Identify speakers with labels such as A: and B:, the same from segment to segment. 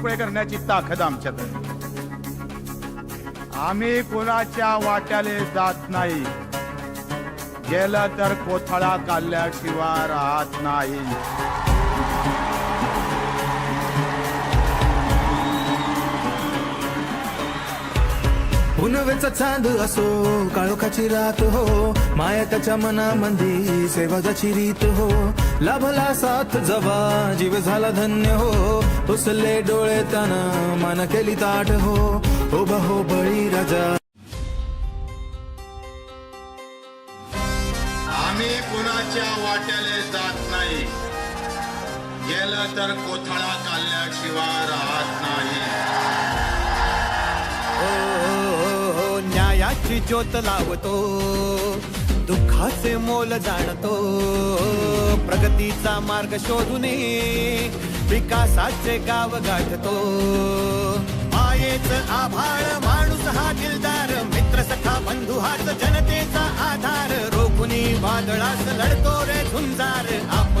A: मोकळे करण्याची ताकद आमच्यात आहे. आम्ही कोणाच्या वाट्याले जात नाही. गेलं तर कोथळा काढल्याशिवाय राहत नाही.
B: उनवेचा चांद असो काळोखाची रात हो माया त्याच्या मनामंदी सेवाजाची रीत हो. लाभला साथ जवा जीव झाला धन्य हो. उसले डोळे त्यानं मान केली ताट हो. उभा हो बळी राजा.
A: आम्ही कुणाच्या वाट्याले जात नाही. गेलं तर कोथळा काढल्याशिवाय
C: राहा न्यायाची ज्योत लावतो दुःखाचे मोल जाणतो प्रगतीचा मार्ग शोधून विकासाचे गाव गाठतो. मायेच आभाळ माणूस हा दिलदार मित्र सखा बंधू हाच जनतेचा आधार. रोखुनी वादळास लढतो रे झुंजार
A: आपण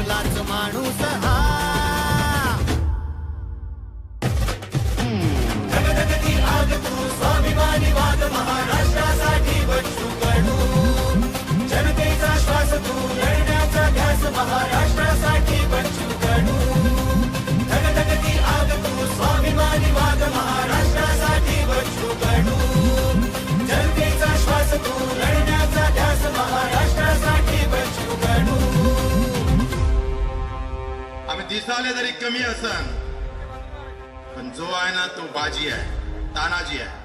A: दिसाले जरी कमी असन पण जो आहे ना तो बाजी आहे तानाजी आहे.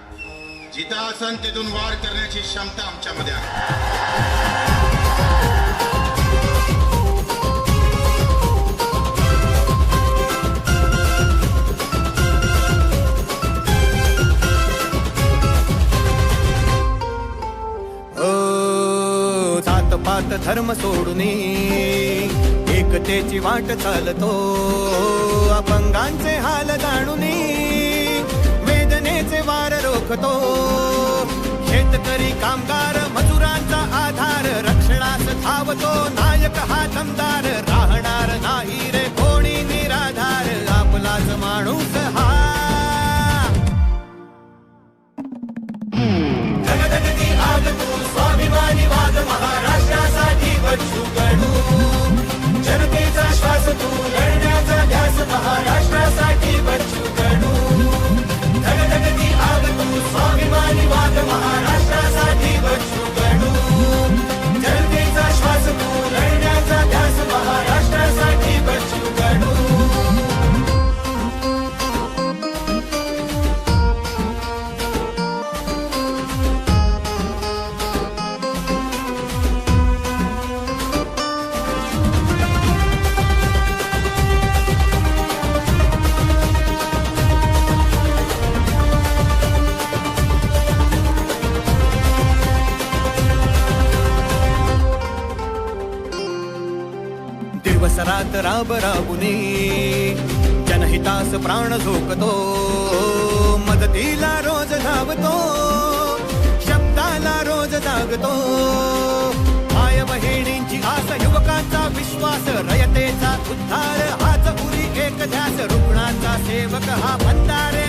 A: जिथं असन तिथून वार करण्याची क्षमता आमच्यामध्ये आहे.
C: ओ जात धर्म सोडून एकतेची वाट चालतो. अपंगांचे हाल जाणून वेदनेचे वार रोखतो. शेतकरी कामगार मजुरांचा आधार रक्षणास धावतो. नायक हा दमदार राहणार नाही रे कोणी निराधार. आपलाच माणूस हा. आग तू स्वाभिमानी वाद महाराष्ट्रासाठी बच्चू दिवस राब राबुनी जनहितास प्राण झोकतो. मदतीला रोज धावतो शब्दाला रोज जागतो. माय बहिणींची आस युवकांचा विश्वास रयतेचा उद्धार हाच पुरी एक ध्यास रुग्णांचा सेवक हा भंडारे.